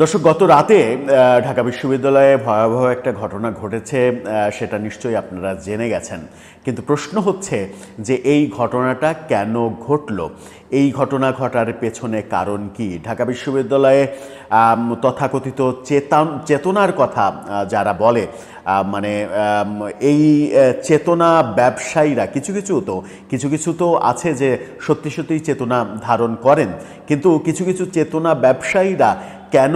দর্শক, গত রাতে ঢাকা বিশ্ববিদ্যালয়ে ভয়াবহ একটা ঘটনা ঘটেছে সেটা নিশ্চয়ই আপনারা জেনে গেছেন। কিন্তু প্রশ্ন হচ্ছে যে এই ঘটনাটা কেন ঘটলো? এই ঘটনা ঘটার পেছনে কারণ কি? ঢাকা বিশ্ববিদ্যালয়ে তথাকথিত চেতন, চেতনার কথা যারা বলে মানে এই চেতনা ব্যবসায়ীরা, কিছু কিছু তো, কিছু কিছু তো আছে যে সত্যি সত্যি চেতনা ধারণ করেন। কিন্তু কিছু কিছু চেতনা ব্যবসায়ীরা কেন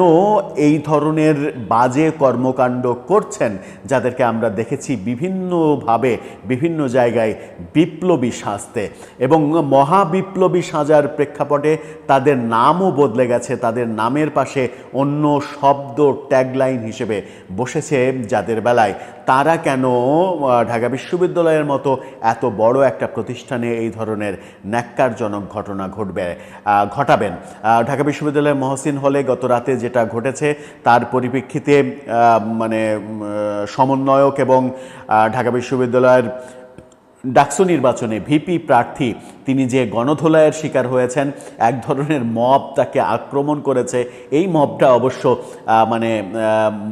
এই ধরনের বাজে কর্মকাণ্ড করছেন? যাদেরকে আমরা দেখেছি বিভিন্নভাবে, বিভিন্ন জায়গায় বিপ্লবী সাজতে। এবং মহাবিপ্লবী সাজার প্রেক্ষাপটে তাদের নামও বদলে গেছে। তাদের নামের পাশে অন্য শব্দ ট্যাগলাইন হিসেবে বসেছে যাদের বেলায় তারা কেন ঢাকা বিশ্ববিদ্যালয়ের মতো এত বড় একটা প্রতিষ্ঠানে এই ধরনের ন্যাক্কারজনক ঘটনা ঘটবে ঘটাবেন? ঢাকা বিশ্ববিদ্যালয়ের মহসিন হলে গত রাতে যেটা ঘটেছে, তার পরিপ্রেক্ষিতে মানে সমন্বয়ক এবং ঢাকা বিশ্ববিদ্যালয়ের ডাকসু নির্বাচনে ভিপি প্রার্থী, তিনি যে গণধোলাইয়ের শিকার হয়েছেন, এক ধরনের মব তাকে আক্রমণ করেছে। এই মবটা অবশ্য মানে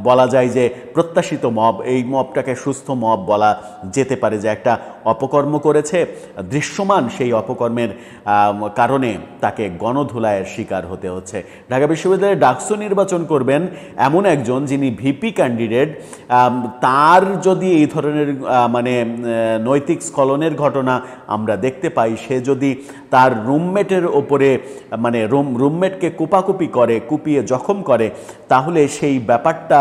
বলা যায় যে প্রত্যাশিত মব, এই মবটাকে সুস্থ মব বলা যেতে পারে যে একটা অপকর্ম করেছে। দৃশ্যমান সেই অপকর্মের কারণে তাকে গণধোলাইয়ের শিকার হতে হচ্ছে। ঢাকা বিশ্ববিদ্যালয়ে ডাকসু নির্বাচন করবেন এমন একজন যিনি ভিপি ক্যান্ডিডেট তার যদি এই ধরনের মানে নৈতিক স্খলনের ঘটনা আমরা দেখতে পাই। সে যদি তার রুমমেটের ওপরে মানে রুম, রুমমেটকে কুপাকুপি করে, কুপিয়ে জখম করে, তাহলে সেই ব্যাপারটা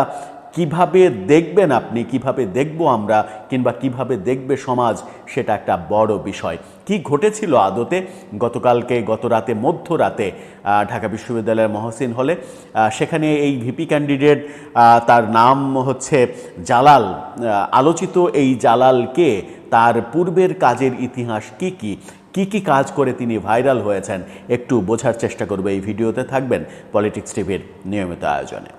কীভাবে দেখবেন আপনি, কীভাবে দেখব আমরা, কিংবা কীভাবে দেখবে সমাজ, সেটা একটা বড় বিষয়। কি ঘটেছিল আদতে? গতকালকে গত রাতে মধ্যরাতে ঢাকা বিশ্ববিদ্যালয়ের মহসিন হলে সেখানে এই ভিপি ক্যান্ডিডেট তার নাম হচ্ছে জালাল। আলোচিত এই জালালকে তার পূর্বের কাজের ইতিহাস কি কি? কি কি কাজ করে তিনি ভাইরাল হয়েছেন? একটু বোঝার চেষ্টা করবে এই ভিডিওতে। থাকবেন পলিটিক্স টিভির নিয়মিত আয়োজনে।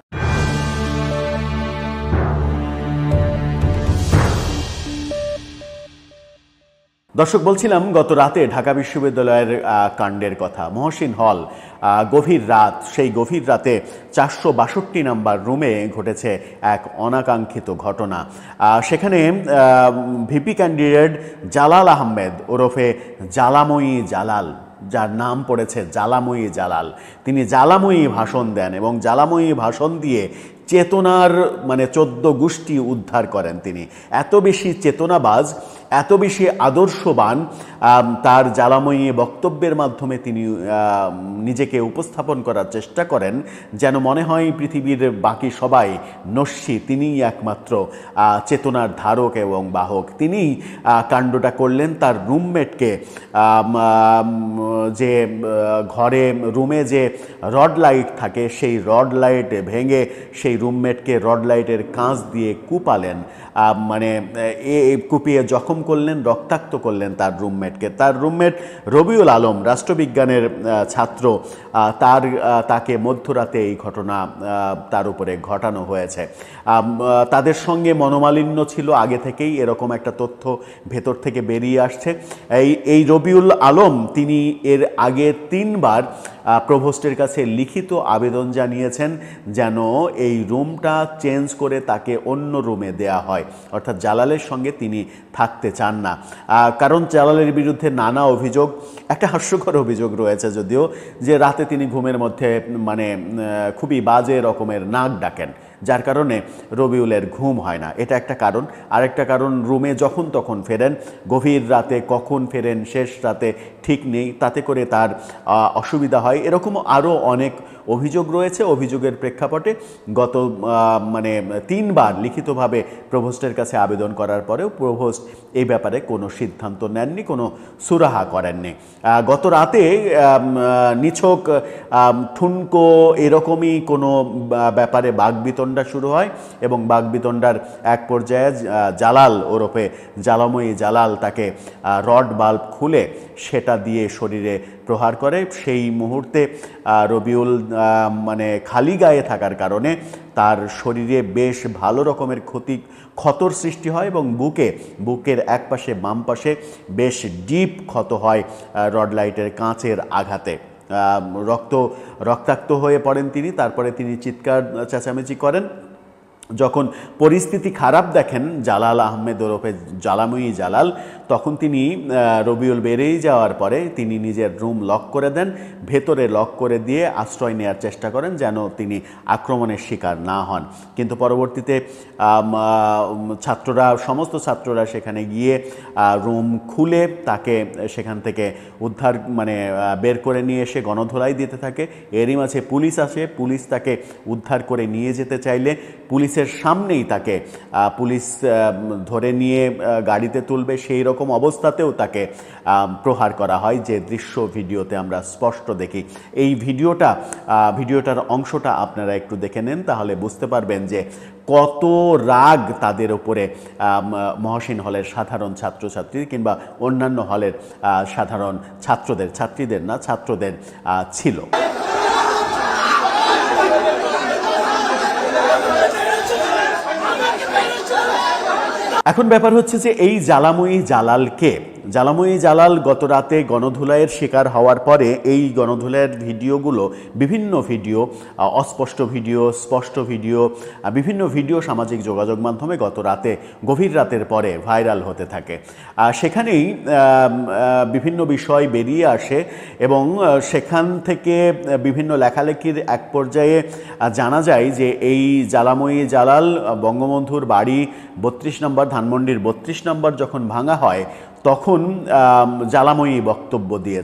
দর্শক, বলছিলাম গত রাতে ঢাকা বিশ্ববিদ্যালয়ের কাণ্ডের কথা। মহসিন হল গভীর রাত, সেই গভীর রাতে চারশো বাষট্টি নাম্বার রুমে ঘটেছে এক অনাকাঙ্ক্ষিত ঘটনা। সেখানে ভিপি ক্যান্ডিডেট জালাল আহমেদ ওরফে জালাময়ী জালাল, যার নাম পড়েছে জ্বালাময়ী জালাল। তিনি জ্বালাময়ী ভাষণ দেন এবং জ্বালাময়ী ভাষণ দিয়ে চেতনার মানে চোদ্দ গোষ্ঠী উদ্ধার করেন তিনি। এত বেশি চেতনাবাজ এত বেশি আদর্শবান তার জ্বালাময়ী বক্তব্যের মাধ্যমে তিনি নিজেকে উপস্থাপন করার চেষ্টা করেন। যেন মনে হয় পৃথিবীর বাকি সবাই নস্যি, তিনিই একমাত্র চেতনার ধারক এবং বাহক। তিনিই কাণ্ডটা করলেন তার রুমমেটকে যে ঘরে, রুমে যে রড লাইট থাকে, সেই রড লাইট ভেঙে সেই রুমমেটকে রড লাইটের কাঁচ দিয়ে কুপালেন। মানে কুপিয়ে জখম করলেন, রক্তাক্ত করলেন তার রুমমেটকে। তার রুমমেট রবিউল আলম, রাষ্ট্রবিজ্ঞানের ছাত্র তার তাকে মধ্যরাতে এই ঘটনা তার উপরে ঘটানো হয়েছে। তাদের সঙ্গে মনোমালিন্য ছিল, আগে থেকেই এরকম একটা তথ্য ভেতর থেকে বেরিয়ে আসছে। এই এই রবিউল আলম, তিনি এর আগে তিনবার প্রভোস্টের কাছে লিখিত আবেদন জানিয়েছেন যেন এই রুমটা চেঞ্জ করে তাকে অন্য রুমে দেয়া হয়। অর্থাৎ জালালের সঙ্গে তিনি থাকতে চান না। কারণ জালালের বিরুদ্ধে নানা অভিযোগ, একটা হাস্যকর অভিযোগ রয়েছে যদিও, যে রাতে তিনি ঘুমের মধ্যে মানে খুবই বাজে রকমের নাক ডাকেন। যার কারণে রবিউলের ঘুম হয় না। এটা একটা কারণ। আরেকটা কারণ, রুমে যখন তখন ফেরেন, গভীর রাতে কখন ফেরেন, শেষ রাতে ঠিক নেই, তাতে করে তার অসুবিধা হয়। এরকম আরও অনেক অভিযোগ রয়েছে। অভিযোগের প্রেক্ষাপটে গত মানে তিনবার লিখিতভাবে প্রভোস্টের কাছে আবেদন করার পরেও প্রভোস্ট এই ব্যাপারে কোনো সিদ্ধান্ত নেননি, কোনো সুরাহা করেননি। গত রাতে নিছক ঠুনকো এরকমই কোনো ব্যাপারে বাগবিতণ্ডা শুরু হয় এবং বাগবিতণ্ডার এক পর্যায়ে জালাল ওরফে জ্বালাময়ী জালাল তাকে রড বাল্ব খুলে সেটা দিয়ে শরীরে প্রহার করে। সেই মুহূর্তে রবিউল মানে খালি গায়ে থাকার কারণে তার শরীরে বেশ ভালো রকমের ক্ষতি, ক্ষতর সৃষ্টি হয় এবং বুকে, বুকের এক পাশে বাম পাশে বেশ ডিপ ক্ষত হয় রড লাইটের কাঁচের আঘাতে। রক্ত রক্তাক্ত হয়ে পড়েন তিনি তারপরে তিনি চিৎকার চেঁচামেচি করেন। যখন পরিস্থিতি খারাপ দেখেন জালাল আহমেদ ওরফে জালামুই জালাল, তখন তিনি রবিউল বেরিয়ে যাওয়ার পরে তিনি নিজের রুম লক করে দেন, ভেতরে লক করে দিয়ে আশ্রয় নেওয়ার চেষ্টা করেন যেন তিনি আক্রমণের শিকার না হন। কিন্তু পরবর্তীতে ছাত্ররা, সমস্ত ছাত্ররা সেখানে গিয়ে রুম খুলে তাকে সেখান থেকে উদ্ধার মানে বের করে নিয়ে এসে গণধোলাই দিতে থাকে। এরই মাঝে পুলিশ আসে। পুলিশ তাকে উদ্ধার করে নিয়ে যেতে চাইলে পুলিশের সামনেই তাকে পুলিশ ধরে নিয়ে গাড়িতে তুলবে সেই রকম অবস্থাতেও তাকে প্রহার করা হয় যে দৃশ্য ভিডিওতে আমরা স্পষ্ট দেখি। এই ভিডিওটা ভিডিওটার অংশটা আপনারা একটু দেখে নেন তাহলে বুঝতে পারবেন যে কত রাগ তাদের আম, মহসিন হলের সাধারণ ছাত্রছাত্রী কিংবা অন্যান্য হলের সাধারণ ছাত্রদের ছাত্রীদের না ছাত্রদের ছিল। এখন ব্যাপার হচ্ছে যে এই জ্বালাময়ী জালালকে জ্বালাময়ী জালাল গত রাতে গণধুলাইয়ের শিকার হওয়ার পরে এই গণধুলাইয়ের ভিডিওগুলো বিভিন্ন ভিডিও অস্পষ্ট ভিডিও, স্পষ্ট ভিডিও বিভিন্ন ভিডিও সামাজিক যোগাযোগ মাধ্যমে গত রাতে, গভীর রাতের পরে ভাইরাল হতে থাকে। সেখানেই বিভিন্ন বিষয় বেরিয়ে আসে এবং সেখান থেকে বিভিন্ন লেখালেখির এক পর্যায়ে জানা যায় যে এই জ্বালাময়ী জালাল বঙ্গবন্ধুর বাড়ি বত্রিশ নম্বর, ধানমন্ডির বত্রিশ নম্বর যখন ভাঙা হয় তখন জ্বালাময়ী বক্তব্য দিয়ে